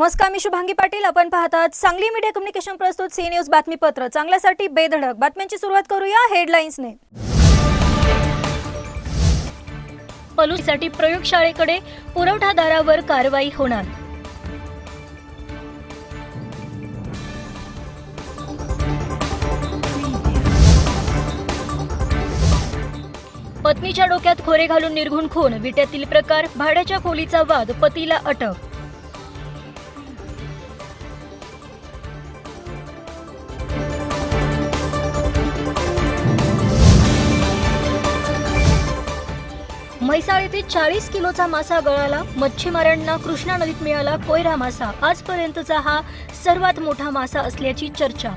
नमस्कार मी शुभांगी पाटील. आपण पाहतात सांगली मीडिया कम्युनिकेशन प्रस्तुत सी न्यूज बातमीपत्र. चांगल्यासाठी बेधडक. बातम्यांची सुरुवात करूया हेडलाईन्सने. पलूसाठी प्रयोगशाळेकडे पुरवठादारावर कारवाई होणार. पत्नीच्या डोक्यात खोरे घालून निर्घुण खून. विट्यातील प्रकार भाड्याच्या खोलीचा वाद पतीला अटक. म्हैसाळ येथे चाळीस किलोचा मासा गळाला मच्छीमारांना कृष्णा नदीत मिळाला कोयरा मासा आजपर्यंतचा हा सर्वात मोठा मासा असल्याची चर्चा.